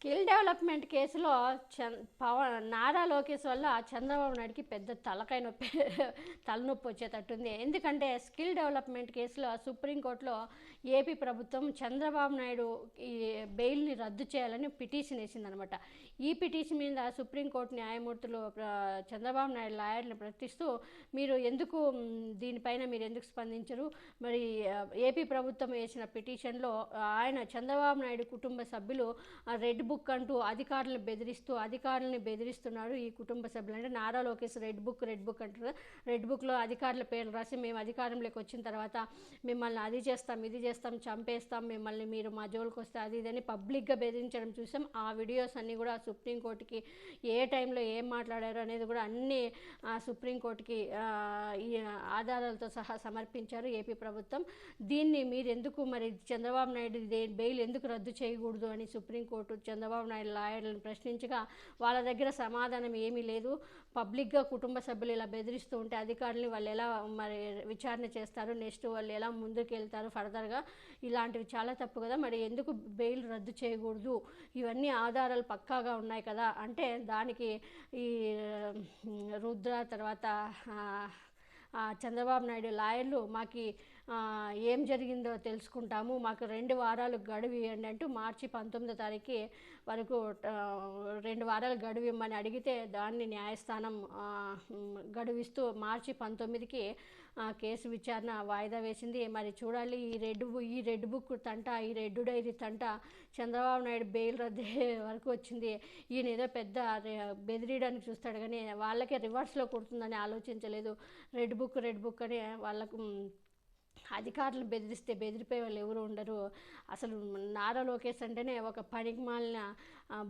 Skill development కేసులో చంద్ పవన్ నారా లోకేష్ వల్ల చంద్రబాబు నాయుడికి పెద్ద తలకాయ నొప్పి తలనొప్పి వచ్చేటట్టుంది. ఎందుకంటే స్కిల్ డెవలప్మెంట్ కేసులో సుప్రీంకోర్టులో ఏపీ ప్రభుత్వం చంద్రబాబు నాయుడు ఈ బెయిల్ని రద్దు చేయాలని పిటిషన్ వేసిందనమాట. ఈ పిటిషన్ మీద సుప్రీంకోర్టు న్యాయమూర్తులు చంద్రబాబు నాయుడు లాయర్ని ప్రశ్నిస్తూ మీరు ఎందుకు దీనిపైన మీరు ఎందుకు స్పందించరు? మరి ఏపీ ప్రభుత్వం వేసిన పిటిషన్లో ఆయన చంద్రబాబు నాయుడు కుటుంబ సభ్యులు రెడ్ రెడ్ బుక్ అంటూ అధికారులను బెదిరిస్తూ అధికారులని బెదిరిస్తున్నారు ఈ కుటుంబ సభ్యులు. అంటే Nara Lokesh red book red book అంటారు. రెడ్ బుక్లో అధికారుల పేర్లు రాసి మేము అధికారంలోకి వచ్చిన తర్వాత మిమ్మల్ని అది చేస్తాం ఇది చేస్తాం చంపేస్తాం మిమ్మల్ని మీరు మా జోలికి వస్తే అది ఇదని పబ్లిక్గా బెదిరించడం చూసాం. ఆ వీడియోస్ అన్నీ కూడా సుప్రీంకోర్టుకి ఏ టైంలో ఏం మాట్లాడారు అనేది కూడా అన్ని ఆ, సుప్రీంకోర్టుకి ఈ ఆధారాలతో సహా సమర్పించారు ఏపీ ప్రభుత్వం. దీన్ని మీరు ఎందుకు మరి చంద్రబాబు నాయుడు బెయిల్ ఎందుకు రద్దు చేయకూడదు అని సుప్రీంకోర్టు చంద్రబాబు నాయుడు లాయర్లను ప్రశ్నించగా వాళ్ళ దగ్గర సమాధానం ఏమీ లేదు. పబ్లిక్గా కుటుంబ సభ్యులు ఇలా బెదిరిస్తూ ఉంటే అధికారులని వాళ్ళు ఎలా మరి విచారణ చేస్తారు? నెక్స్ట్ వాళ్ళు ఎలా ముందుకు వెళ్తారు ఫర్దర్గా? ఇలాంటివి చాలా తప్పు కదా. మరి ఎందుకు బెయిల్ రద్దు చేయకూడదు? ఇవన్నీ ఆధారాలు పక్కాగా ఉన్నాయి కదా. అంటే దానికి ఈ రుద్ర తర్వాత చంద్రబాబు నాయుడు లాయర్లు మాకు ఏం జరిగిందో తెలుసుకుంటాము. మాకు రెండు వారాలు గడువు ఇవ్వండి అంటూ మార్చి పంతొమ్మిదో తారీఖు వరకు రెండు వారాలు గడువు ఇవ్వమని అడిగితే దాన్ని న్యాయస్థానం గడువిస్తూ మార్చి పంతొమ్మిదికి కేసు విచారణ వాయిదా వేసింది. మరి చూడాలి ఈ రెడ్ ఈ రెడ్ బుక్ తంట ఈ రెడ్ డైరీ తంట చంద్రబాబు నాయుడు బెయిల్ రద్దు వరకు వచ్చింది. ఈయన ఏదో పెద్ద బెదిరియడానికి చూస్తాడు కానీ వాళ్ళకే రివర్స్లో కుడుతుందని ఆలోచించలేదు. రెడ్ బుక్ రెడ్ బుక్ అని వాళ్ళకు అధికారులు బెదిరిస్తే బెదిరిపోయే వాళ్ళు ఎవరు ఉండరు. అసలు నారా లోకేష్ అంటేనే ఒక పనికి మాలిన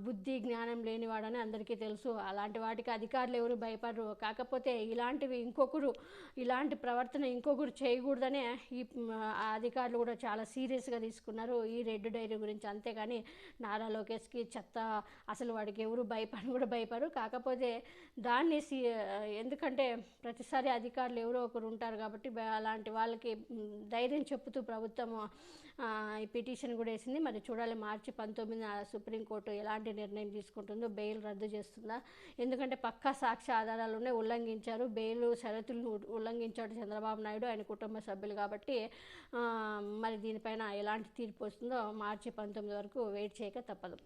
బుద్ధి జ్ఞానం లేనివాడని అందరికీ తెలుసు. అలాంటి వాటికి అధికారులు ఎవరు భయపడరు. కాకపోతే ఇలాంటివి ఇంకొకరు ఇలాంటి ప్రవర్తన ఇంకొకరు చేయకూడదనే ఈ అధికారులు కూడా చాలా సీరియస్గా తీసుకున్నారు. ఈ రెడ్ డైరీ గురించి అంతేగాని నారా లోకేష్కి చెత్త అసలు వాడికి ఎవరు భయపడని కూడా భయపడరు. కాకపోతే దాన్ని సీ ఎందుకంటే ప్రతిసారి అధికారులు ఎవరో ఒకరు ఉంటారు కాబట్టి అలాంటి వాళ్ళకి ధైర్యం చెప్పుతూ ప్రభుత్వం ఈ పిటిషన్ కూడా వేసింది. మరి చూడాలి మార్చి పంతొమ్మిది సుప్రీంకోర్టు ఎలాంటి నిర్ణయం తీసుకుంటుందో బెయిల్ రద్దు చేస్తుందా? ఎందుకంటే పక్కా సాక్ష్య ఆధారాలునే ఉల్లంఘించారు. బెయిల్ షరతులను ఉల్లంఘించాడు చంద్రబాబు నాయుడు ఆయన కుటుంబ సభ్యులు కాబట్టి మరి దీనిపైన ఎలాంటి తీర్పు వస్తుందో మార్చి పంతొమ్మిది వరకు వెయిట్ చేయక తప్పదు.